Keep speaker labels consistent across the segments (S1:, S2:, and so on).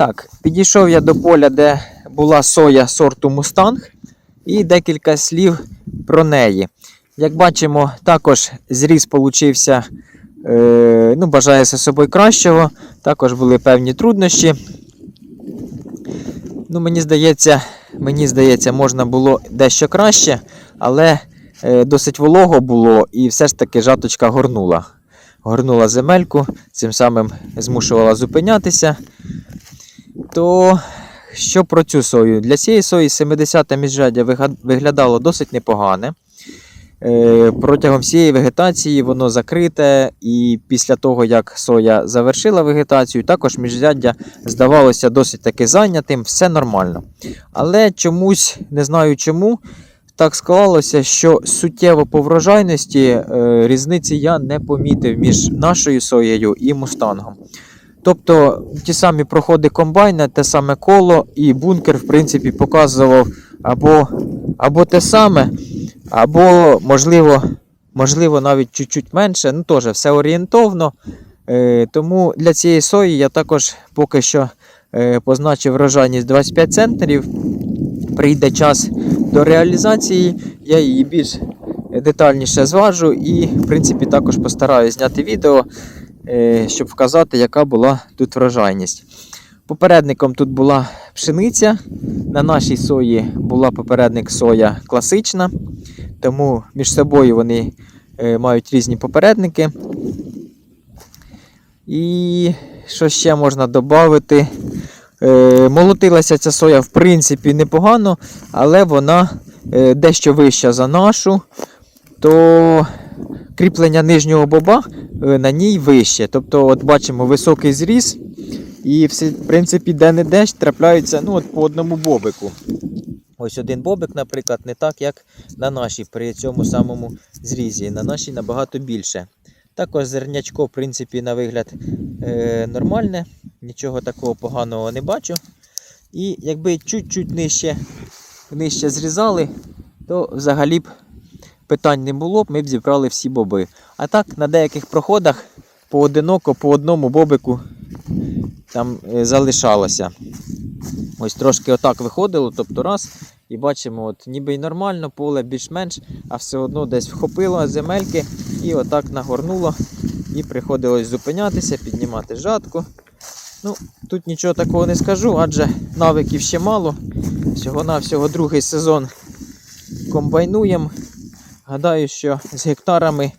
S1: Так, підійшов я до поля, де була соя сорту Мустанг, і декілька слів про неї. Як бачимо, також зріз получився, е, ну, бажає за собою кращого. Також були певні труднощі. Ну, мені здається, мені здається, можна було дещо краще, але е, досить волого було і все ж таки жаточка горнула. Горнула земельку, цим самим змушувала зупинятися. То що про цю сою? Для цієї сої 70-те міжряддя вига- виглядало досить непогане. Е, Протягом всієї вегетації воно закрите, і після того, як соя завершила вегетацію, також міжряддя здавалося досить таки зайнятим, все нормально. Але чомусь, не знаю чому, так склалося, що суттєво по врожайності е, різниці я не помітив між нашою соєю і мустангом. Тобто ті самі проходи комбайна, те саме коло і бункер, в принципі, показував або, або те саме, або, можливо, можливо, навіть чуть-чуть менше. Ну, теж все орієнтовно. Е, тому для цієї сої я також поки що е, позначив врожайність 25 центнерів. Прийде час до реалізації, я її більш детальніше зважу і, в принципі, також постараюсь зняти відео, щоб вказати, яка була тут врожайність. Попередником тут була пшениця. На нашій сої була попередник соя класична, тому між собою вони е, мають різні попередники. І що ще можна додати? Е, молотилася ця соя в принципі непогано, але вона е, дещо вища за нашу, то кріплення нижнього боба е, на ній вище. Тобто, от бачимо високий зріз, і в принципі де-не-де трапляються ну, от по одному бобику. Ось один бобик, наприклад, не так, як на нашій при цьому самому зрізі. На нашій набагато більше. Також зернячко, в принципі, на вигляд е, нормальне, нічого такого поганого не бачу. І якби чуть-чуть нижче, нижче зрізали, то взагалі б питань не було б, ми б зібрали всі боби. А так, на деяких проходах поодиноко по одному бобику там е, залишалося. Ось трошки отак виходило, тобто раз, і бачимо, от ніби й нормально, поле більш-менш, а все одно десь вхопило земельки і отак нагорнуло. І приходилось зупинятися, піднімати жатку. Ну, тут нічого такого не скажу, адже навиків ще мало. Всього-навсього другий сезон комбайнуємо. Гадаю, що з гектарами,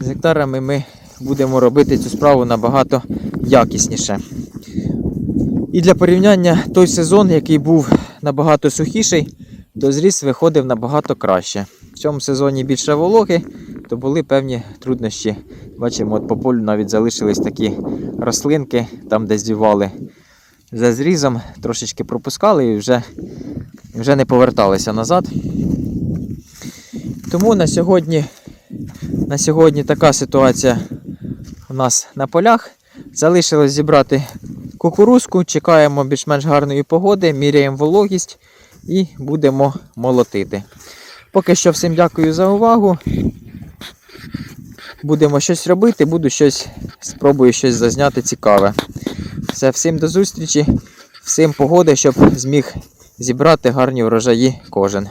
S1: з гектарами ми будемо робити цю справу набагато якісніше. І для порівняння той сезон, який був набагато сухіший, то зріс виходив набагато краще. В цьому сезоні більше вологи, то були певні труднощі. Бачимо, от по полю навіть залишились такі рослинки, там де здівали за зрізом, трошечки пропускали і вже, вже не поверталися назад. Тому на сьогодні, на сьогодні така ситуація у нас на полях. Залишилось зібрати кукурузку, чекаємо більш-менш гарної погоди, міряємо вологість і будемо молотити. Поки що всім дякую за увагу. Будемо щось робити, буду щось, спробую щось зазняти цікаве. Все, всім до зустрічі, всім погоди, щоб зміг зібрати гарні врожаї кожен.